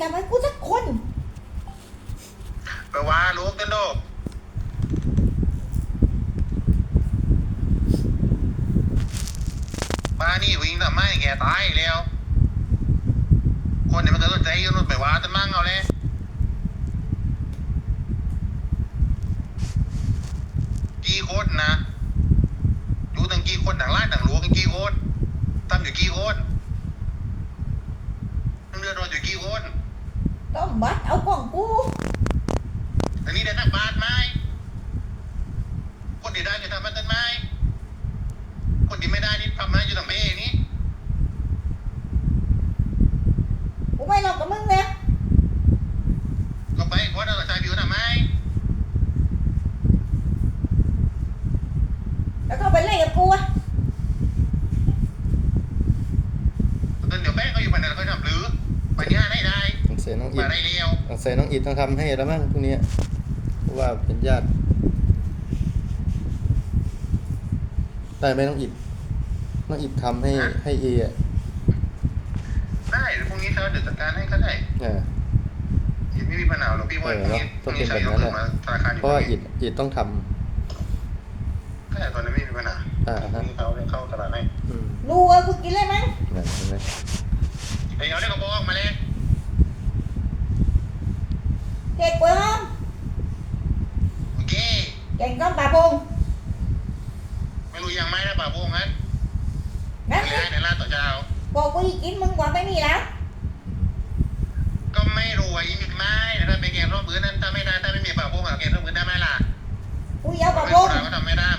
ทำให้กูสักคนไปว่าลูกกันโดมานี่วิ่งทำไมแกตายแล้ว คนเนี่ยมันก็ต้องใจอยืนไปว่าจะมั่งเอาเลยกี่คนนะอยู่ตั้งกี่คนต่างไล่ต่างหลวงกันกี่คนทำอยู่กี่คนเดือดร้อนอยู่กี่คน ต้องบัดเอาของกู อันนี้ได้นักบาทไหมคนที่ได้จะทำมันต้นไม้คนที่ไม่ได้นี่ทำไมอยู่ทำเองนี่ กูไม่หลอกกับมึงเลย ก็ไปเพราะเราชายผิวทำไม แล้วก็ไปเล่นกับกูอะ ตอนเดี๋ยวแป้งเขาอยู่ปันนั้นเขาทำหรือปัญญาได้ได้ ต้ องเสียน้องอิมาดได้เร็วต้องเสียน้องอิดต้องทำให้แล้วมั้งพวกเนี้ยเพราะว่าเป็นญาติ ได้ไหมน้องอิดน้องอิดทำให้ให้เออะได้เดี๋ยวพรุ่งนี้เธอเดี๋ยวจัดการให้ก็ได้เออไม่มีปัญหาหรอกพี่ว่าพรุ่งนี้พรุ่งนี้ใช้ยกขึ้นมาธนาคารอยู่เพราะว่าอิดอิดต้องทใช่ตอนนี้ไม่มีปัญหาำอ่าพรุ่ฮะงนี้เขาเข้าตลาดให้อืมรู้ว่ากูกินเลยมั้งนั่นเห็นไหมเดี๋ยวเดี๋ยวก็บอกมาเลย เด็กกว่าห้องโอเค เก่งต้องปาพงไม่รู้ยังไม่ได้ป่าพวงงั้นนั่นไม่ได้ในร้านต่อเช้าบอกกูอีกินมึงกว่าไม่มีแล้วก็ไม่รวยอีกไม่ถ้าเป็นเกมรอบพื้นนั้นถ้าไม่ได้ถ้าไม่มีป่าพวงกับเกมรอบพื้นได้ไหมล่ะกูยาวปาไม่พงเราก็ทำไม่ได้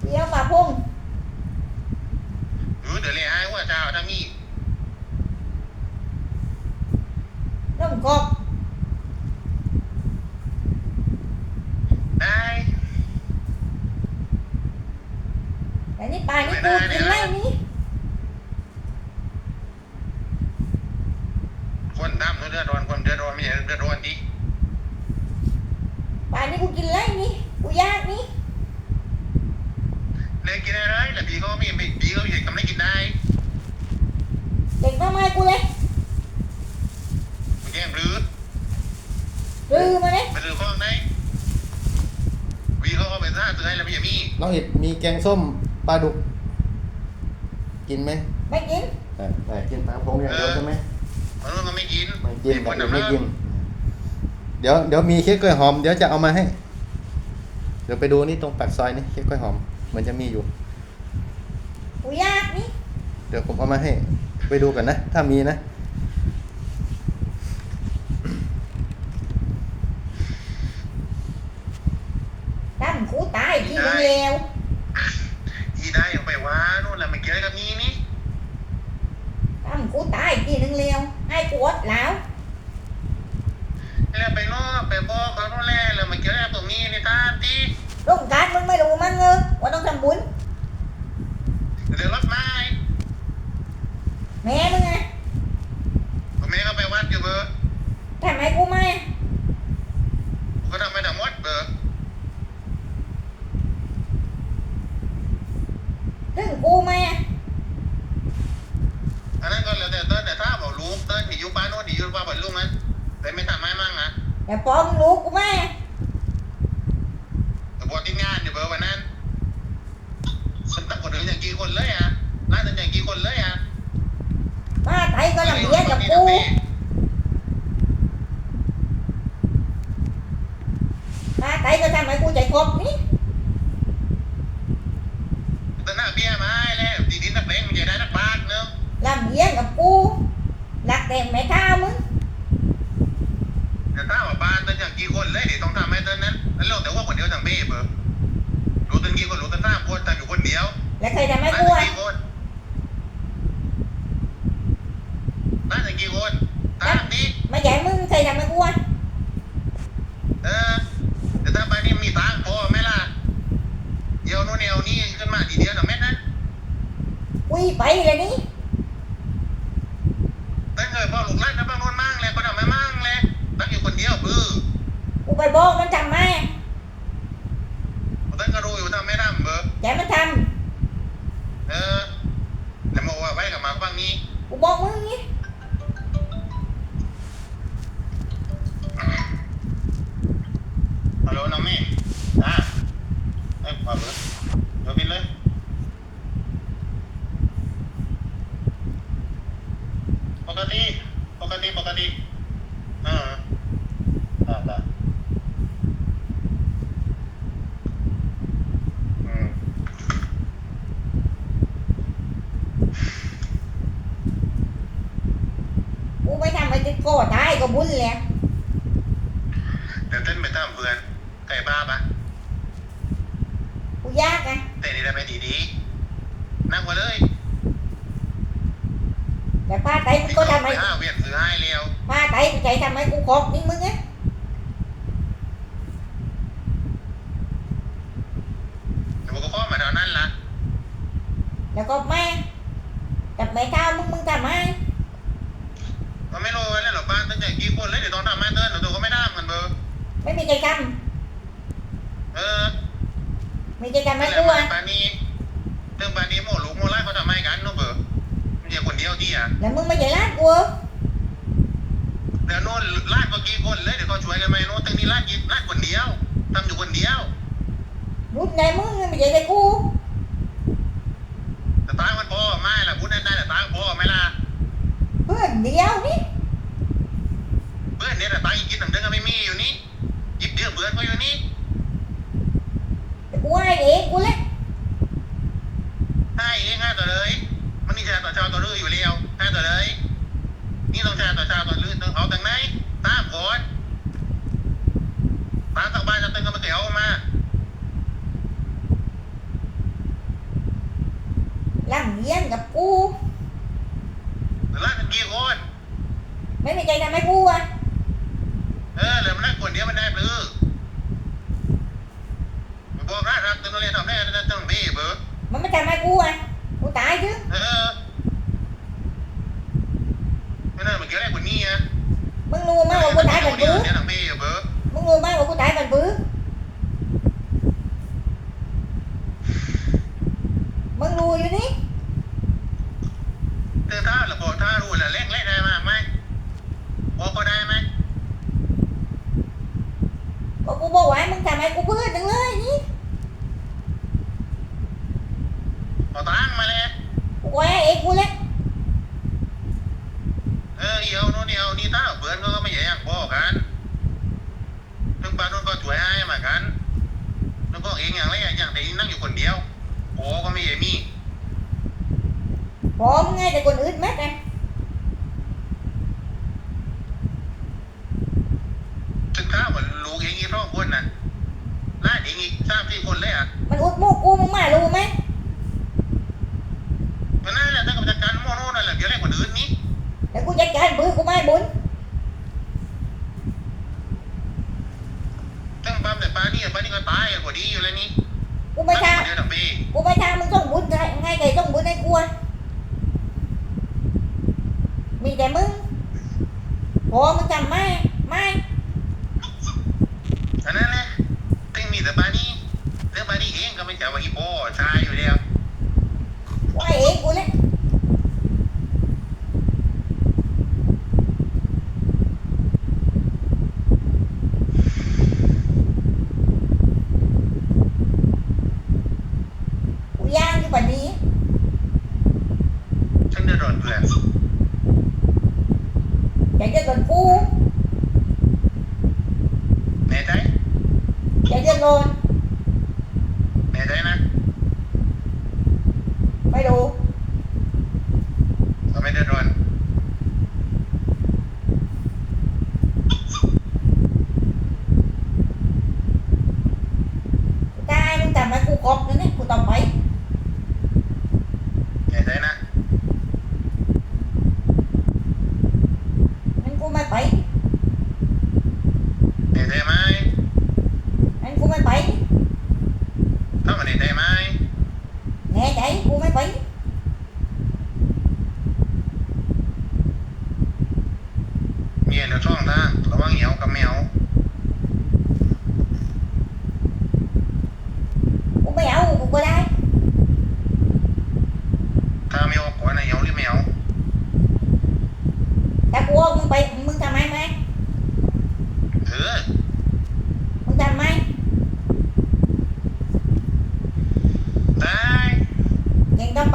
กูยาวปาพง หรือเดี๋ยวเลยให้ว่าเจ้าถ้ามี น้ำกอก ได้ แต่นี่ป่านนี่กูกินไรนี่ คนทำเดือดร้อนคนเดือดร้อนไม่ใช่เดือดร้อนดิป่านนี่กูกินไรนี่กูยากนี่เลยกินอะไรแต่บีเขาไม่บีเขาอยากทำได้กินได้เด็กทำไมกูเลยแกมหรือรื้อมาเลยไปซื้อของไหนบีเขาเอาไปซ่าซื้อให้แล้วไม่ใช่มีน้องอิดมีแกงส้มปลาดุก กินไหมไม่กินเออแต่กินปลาพงอย่างเดียวใช่ไหม มันก็ไม่กินไม่กินคแต่นอื่นทำไม่แล้วกิน เดี๋ยวเดี๋ยวมีเค้กกล้วยหอม เดี๋ยวจะเอามาให้ เดี๋ยวไปดูนี่ตรงปากซอยนี่เค้กกล้วยหอมเหมันจะมีอยู่กูยากนี่เดี๋ยวผมเอามาให้ ไปดูกันนะ ถ้ามีนะตั้มกูตายที่มึงเลวอีได้ออกไปว่านู่นแหละไม่เกี่ยวกับนี้นี่ตั้มกูตายที่นึงเลว ให้กูอดแล้วแล้วไปนอกไปบอกเขาโน่นแหละแล้วไม่เกี่ยวกับตรงนี้นี่ตามที่โรงการมึงไม่รู้มั้งเออว่าต้องทำบุญเดี๋ยวรถไม้แม่มึงไงผมแม่ก็ไปวัดอยู่เบอร์ทำไมกูไม่ก็ทำไม่ได้หมดเบอร์ถึงกูไม่อันนั้นก็แล้วแต่เต้นแต่ถ้า บอกลูกเต้นมีอยู่บ้านโน่นมีอยู่บ้านบนลุงนั้นแต่ไม่ทำให้มั่งนะแต่พอมึงรู้กูไม่แต่บอกที่งานอยู่เบอร์วันนั้นคนตั้งคนอื่นอย่างกี่คนเลยอะร้านนั้นอย่างกี่คนเลยอะมาไทยก็ลำเลียงกับกูมาไทยก็ทำให้กูใจครบนี่แต่หน้าเบี้ยมาให้แล้วตีดินนักเลงมันจะได้นักบาทเนาะลำเลียงกับกู หลักแต่ไม่ข้ามึงแต่ถ้าว่าบ้านเต้นอย่างกี่คนเลยเดี๋ยวต้องทำให้เต้นนั้นแล้วเราแต่ว่าคนเดียวทางเบ้เบอร์รู้เต้นกี่คนรู้เต้นสามคนทำอยู่คนเดียวแล้วใครทำให้ร้านกูจะอะกี่คนร้านจะกี่คนตามนี้ไม่ใช่มึงใครทำให้กูอะเออแต่ถ้าไปนี่มีตังค์พอไหมล่ะเดี๋ยวโน่นเดียวนี่ขึ้นมาทีเดียวหนึ่งเม็ดนะกูไปเลยนี่ แต่เกิดพอหลุกลั่นนะบางโน่นมั่งเลยก็ทำไม่มั่งเลยตั้งอยู่คนเดียวบื้อ กูไปบอกมันทำไม ตั้งก็รู้อยู่ทำไม่ทำเบอร์ แต่มันท เออแต่บอกว่าไว้กับ น้องแม่อ่าเอ้ยปล่อยเลยเดี๋ยวบินเลย ปกติ ปกติ ปกติอ่าอ่าได้อืม กูไม่ทำอะไรจะโกรธตาย ก็บุญแหละเดี๋ยวเต้นไปตามเพื่อนไก่บ้าปะกูยากไงเต้นนี่ได้ไปดีๆนั่งมาเลยแต่ป้าไตมึงก็ทำไปไมห้าเวียนซื้อให้เร็วป้าไตกูใจทำไมกูขอบนี่มึงอะ เดี๋ยวก็ข้อมาเท่านั้นละ แล้วก็แม่แต่แม่เท้ามึงมึงทำไม มันไม่รู้ไว้แล้วหรอกบ้านตั้งแต่กี่คนเลยเดี๋ยวตอนทำแม่เต้นเดี๋ยวตัวก็ไม่ได้เหมือนเบอร์ ไม่มีใจท เออำ มีใจทำไหมนั่นแหกูละอะปานี้เรื่องปานี้โมลูกโมไล่เขาทำให้กันเนอะเบอร์ไม่ใช่คนเดียวที่อะแล้วมึงไม่ใจร้านกูเหรอเดี๋ยวโน่นลาดก็กี่คนเลยเดี๋ยวก็ช่วยกันไหมโน่นตั้งนี้ลาดกี่ลาดคนเดียวทำอยู่คนเดียวรุ่นไหนมึงไม่ใจใจกูแต่ตางมันพอไม่ล่ะพูดได้แต่ตางพอไหมล่ะเพื่อนเดียวนี่เพื่อนเนี่ยแต่ตางอีกกินหนังเดือนก็ไม่มีอยู่นี่หยิบเดือเบื่อนก็อยู่นี่แต่กู ให้เองกูเล็กให้เองให้ต่อเลย มันมีแต่ต่อจอต่อเรืออยู่แล้วให้ตัวเลย นี่ต้องชาต่อชาวตัวลือต้องเอาตั้งไหนตามก่อนตามทางบ้านจะตึงก็มาเกี่ยวมา ลำเลียนกับกู ลาดกันกี่คน ไม่มีใจทำให้กูอะ เออเหลือมันนั่งคนเดียวมันได้ปรือบอกรักรักตึงก็เรียนทำได้ตึงพี่เบอร์ มันไม่ทำให้กูอะกูตาย chứ เออไม่น่ามันเกี่ยวอะไรคนนี้อะ มึงรู้ไหมว่ากูตายเป็นปื้อ เนี่ยทางพี่เบอร์ มึงรู้ไหมว่ากูตายเป็นปื้อมึงรู้อยู่นี่ เธอท่าหรือบอกท่ารู้แหละเล่นเล่นได้มากไหมบอกก็ได้ไหม ก็กูบอกว่าให้มึงทำให้กูเพื่อนจังเลยนี่ เอาตังมาเลย กูว่าเองกูเล็ก เออเดี๋ยวโน่นเดี๋ ยวนี่ถ้าเพื่อนก็ไม่ใหญ่อยากบอกกันนึกปานุ่นก็ช่วยให้มากันนึกบอกเองอย่างไรอย่างแต่นั่งอยู่คนเดียวโอ้ก็ไม่ใหญ่มีพอมึงไงแต่คนอื่นแม็กไงถึงข้าวเหมือนลูกเองอีกรอบคนน่ะลาดเองอีกสามสี่คนเลยอะมันอุดมูกกูมึงมารู้ไหมมันนั่นแหละตั้งกับจัดการโม่โน่นนั่นแหละเดี๋ยวเรียกคนอื่นนี้แต่กูจัดการปื้อกูไม่บุญ ตั้งปั๊มแต่ปลานี่ปลานี่ก็ตายกว่า ดีอยู่แล้วนี่กูไม่ทเดี๋ยวหนังปีำกูไม่ทำมึงต้องบุญให้ให้ใครต้องบุญให้กูอะมีแต่มึงพอมึงทำไม่ไม่อันนั้นแหละตั้งมีแต่ปลานี่เรื่องปลานี่เองก็ไม่ใช่ว่าอีโป้ชาย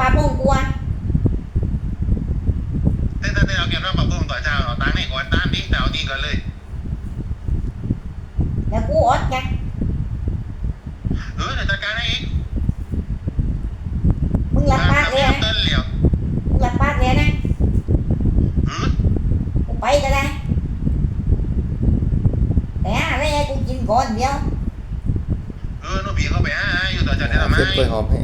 ปลาป้องกลัวแต่แต่แต่เอาเก็บรับปลาป้องต่อเช้าเอาตังค์นี่ก่อนตามดิ้แต่เอานี่ก่อนเลยแต่กูอดแกเออเดี๋ยวจัดการให้เองมึงรับปากเลยนะเหรับปากเลยนะกูไปก็ได้แต่อะไรกูกินก่อนเดียวเออโนบีเข้าไปหาอยู่ต่อจากนี้ทำไม เพื่อนหอมให้